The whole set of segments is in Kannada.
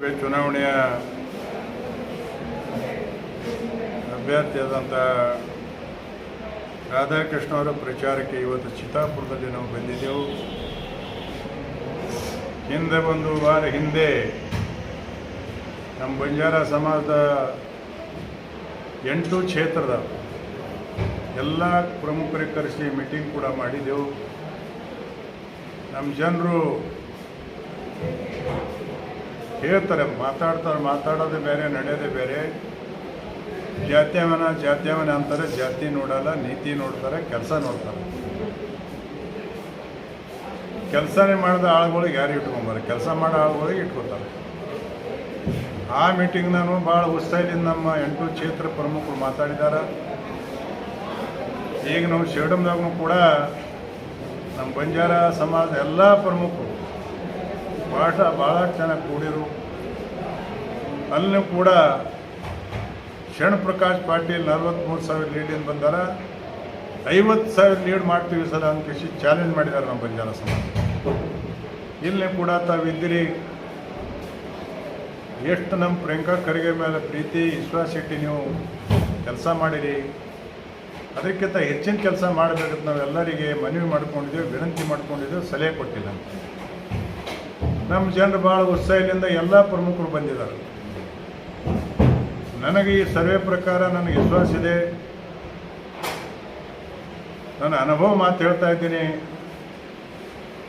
ಚುನಾವಣೆಯ ಅಭ್ಯರ್ಥಿಯಾದಂಥ ರಾಧಾಕೃಷ್ಣ ಅವರ ಪ್ರಚಾರಕ್ಕೆ ಇವತ್ತು ಚಿತ್ತಾಪುರದಲ್ಲಿ ನಾವು ಬಂದಿದ್ದೆವು. ಹಿಂದೆ ಒಂದು ವಾರ ಹಿಂದೆ ನಮ್ಮ ಬಂಜಾರ ಸಮಾಜದ ಎಂಟು ಕ್ಷೇತ್ರದ ಎಲ್ಲ ಪ್ರಮುಖರಿಗೆ ಕರೆಸಿ ಮೀಟಿಂಗ್ ಕೂಡ ಮಾಡಿದೆವು ನಮ್ಮ ಜನರು ಹೇಳ್ತಾರೆ, ಮಾತಾಡ್ತಾರೆ, ಮಾತಾಡೋದು ಬೇರೆ, ನಡೆಯೋದೇ ಬೇರೆ. ಜಾತ್ಯವನ ಜಾತ್ಯವನ ಅಂತಾರೆ, ಜಾತಿ ನೋಡಲ್ಲ, ನೀತಿ ನೋಡ್ತಾರೆ, ಕೆಲಸ ನೋಡ್ತಾರೆ. ಕೆಲಸನೇ ಮಾಡಿದ ಆಳುಗಳಿಗೆ ಯಾರು ಇಟ್ಕೊಂಬಾರೆ? ಕೆಲಸ ಮಾಡೋ ಆಳುಗಳಿಗೆ ಇಟ್ಕೋತಾರೆ. ಆ ಮೀಟಿಂಗ್ ನಾನು ಭಾಳ ಉತ್ಸಾಹದಿಂದ ನಮ್ಮ ಎಂಟು ಕ್ಷೇತ್ರ ಪ್ರಮುಖರು ಮಾತಾಡಿದ್ದಾರೆ ಈಗ ನಾವು ಶೇಡಮ್ದಾಗೂ ಕೂಡ ನಮ್ಮ ಬಂಜಾರ ಸಮಾಜದ ಎಲ್ಲ ಪ್ರಮುಖರು ಭಾಳ ಭಾಳ ಚೆನ್ನಾಗಿ ಕೂಡಿರು. ಅಲ್ಲೂ ಕೂಡ ಶರಣ ಪ್ರಕಾಶ್ ಪಾಟೀಲ್ ನಲ್ವತ್ತ್ಮೂರು ಸಾವಿರ ಲೀಡಿಂದ ಬಂದಾರ. ಐವತ್ತು ಸಾವಿರ ಲೀಡ್ ಮಾಡ್ತೀವಿ ಸರ್ ಅಂತ ಕೃಷಿ ಚಾಲೆಂಜ್ ಮಾಡಿದ್ದಾರೆ ನಮ್ಮ ಬಂಜಾರ ಸಮಾಜ. ಇಲ್ಲಿ ಕೂಡ ತಾವಿದ್ದೀರಿ. ಎಷ್ಟು ನಮ್ಮ ಪ್ರಿಯಾಂಕಾ ಖರ್ಗೆ ಮೇಲೆ ಪ್ರೀತಿ, ವಿಶ್ವಾಸ ಇಟ್ಟು ನೀವು ಕೆಲಸ ಮಾಡಿರಿ. ಅದಕ್ಕಿಂತ ಹೆಚ್ಚಿನ ಕೆಲಸ ಮಾಡಬೇಕಂತ ನಾವೆಲ್ಲರಿಗೆ ಮನವಿ ಮಾಡ್ಕೊಂಡಿದ್ದೇವೆ, ವಿನಂತಿ ಮಾಡ್ಕೊಂಡಿದ್ದೇವೆ, ಸಲಹೆ ಕೊಟ್ಟಿಲ್ಲ ನಮ್ಮ ಜನರು ಭಾಳ ಉತ್ಸಾಹದಿಂದ ಎಲ್ಲ ಪ್ರಮುಖರು ಬಂದಿದ್ದಾರೆ. ನನಗೆ ಈ ಸರ್ವೆ ಪ್ರಕಾರ ನನಗೆ ವಿಶ್ವಾಸ ಇದೆ. ನನ್ನ ಅನುಭವ ಮಾತು ಹೇಳ್ತಾ ಇದ್ದೀನಿ.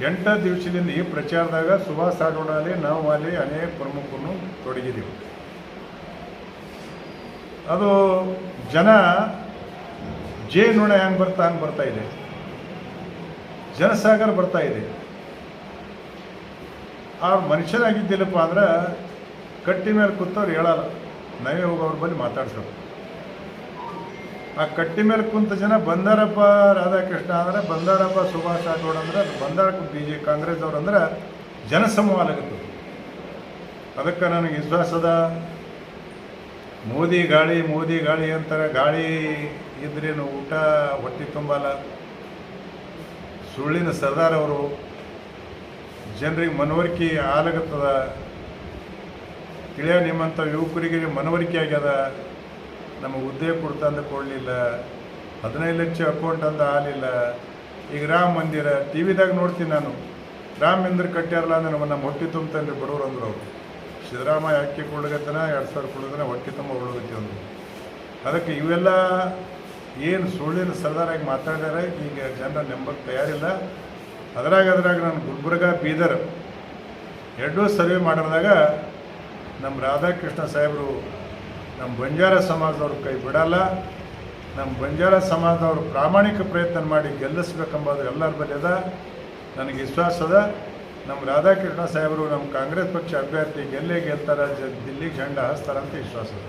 ಎಂಟು ದಿವಸದಿಂದ ಈ ಪ್ರಚಾರದಾಗ ಸುಭಾಷ್ ಆಡೋಣ ಅಲ್ಲಿ ನಾವು ಅಲ್ಲಿ ಅನೇಕ ಪ್ರಮುಖರನ್ನು ತೊಡಗಿದ್ದೀವಿ. ಅದು ಜನ ಜೇನುಣ ಹೆಂಗೆ ಬರ್ತಾ, ಹಂಗೆ ಬರ್ತಾ ಇದೆ. ಜನಸಾಗರ ಬರ್ತಾ ಇದೆ. ಆ ಮನುಷ್ಯನಾಗಿದ್ದಿಲ್ಲಪ್ಪ ಅಂದ್ರೆ ಕಟ್ಟಿ ಮೇಲೆ ಕೂತವ್ರು ಹೇಳಲ್ಲ. ನಾವೇ ಹೋಗಿ ಅವ್ರ ಬಳಿ ಮಾತಾಡ್ಸೋದು ಆ ಕಟ್ಟಿ ಮೇಲೆ ಕುಂತ ಜನ ಬಂದಾರಪ್ಪ ರಾಧಾಕೃಷ್ಣ ಅಂದ್ರೆ, ಬಂದಾರಪ್ಪ ಸುಭಾಷ್ ರಾಠೋಡ್ ಅಂದ್ರೆ ಬಿ ಜೆ ಕಾಂಗ್ರೆಸ್ ಅವ್ರು ಅಂದ್ರೆ ಜನಸಮೂಹ ಆಗುತ್ತೆ ಅದಕ್ಕೆ ನನಗೆ ವಿಶ್ವಾಸ ಅದ. ಮೋದಿ ಗಾಳಿ ಮೋದಿ ಗಾಳಿ ಅಂತಾರೆ. ಗಾಳಿ ಇದ್ರೇನು ಊಟ, ಹೊಟ್ಟೆ ತುಂಬಲ್ಲ. ಸುಳ್ಳಿನ ಸರ್ದಾರ್ ಅವರು ಜನರಿಗೆ ಮನವರಿಕೆ ಆಲಗತ್ತದ ತಿಳಿಯೋ ನಿಮ್ಮಂಥ ಯುವಕರಿಗೆ ಮನವರಿಕೆ ಆಗ್ಯದ. ನಮಗೆ ಹುದ್ದೆ ಕೊಡ್ತಾ ಅಂತ ಕೊಡಲಿಲ್ಲ. ಹದಿನೈದು ಲಕ್ಷ ಅಕೌಂಟ್ ಅಂತ ಆಗಲಿಲ್ಲ ಈಗ ರಾಮ ಮಂದಿರ, ಟಿ ವಿದಾಗ ನೋಡ್ತೀನಿ ನಾನು. ರಾಮ ಮಂದಿರ ಕಟ್ಟ್ಯಾರಲ್ಲ ಅಂದ್ರೆ ನಮ್ಮ ನಮ್ಮ ಹೊಟ್ಟೆ ತುಂಬತಂದ್ರೆ ಬಡವರು ಅಂದ್ರು ಅವರು. ಸಿದ್ದರಾಮಯ್ಯ ಅಕ್ಕಿ ಕೊಡ್ಲಿಕತ್ತನ, ಎರಡು ಸಾವಿರ ಕೊಡೋದನ್ನ ಹೊಟ್ಟೆ ತುಂಬ ಉಳ್ಳೋಗತ್ತಿ ಅಂದರು. ಅದಕ್ಕೆ ಇವೆಲ್ಲ ಏನು ಸುಳ್ಳಿನ ಸರದಾರಾಗಿ ಮಾತಾಡ್ಯಾರ, ಈಗ ಜನರ ನಂಬಕ್ಕೆ ತಯಾರಿಲ್ಲ. ಅದ್ರಾಗ ಅದ್ರಾಗ ನಾನು ಗುಲ್ಬರ್ಗ ಬೀದರ್ ಎರಡೂ ಸರ್ವೆ ಮಾಡಿದಾಗ ನಮ್ಮ ರಾಧಾಕೃಷ್ಣ ಸಾಹೇಬರು ನಮ್ಮ ಬಂಜಾರ ಸಮಾಜದವ್ರ ಕೈ ಬಿಡಲ್ಲ. ನಮ್ಮ ಬಂಜಾರ ಸಮಾಜದವರು ಪ್ರಾಮಾಣಿಕ ಪ್ರಯತ್ನ ಮಾಡಿ ಗೆಲ್ಲಿಸ್ಬೇಕೆಂಬುದು ಎಲ್ಲರ ಅದ. ನನಗೆ ವಿಶ್ವಾಸ ಅದ. ನಮ್ಮ ರಾಧಾಕೃಷ್ಣ ಸಾಹೇಬರು ನಮ್ಮ ಕಾಂಗ್ರೆಸ್ ಪಕ್ಷ ಅಭ್ಯರ್ಥಿ ಗೆಲ್ಲೇ ಗೆಲ್ತಾರ ದಿಲ್ಲಿ ಜಂಡ ಹಾಸ್ತಾರ ಅಂತ ವಿಶ್ವಾಸ ಅದ.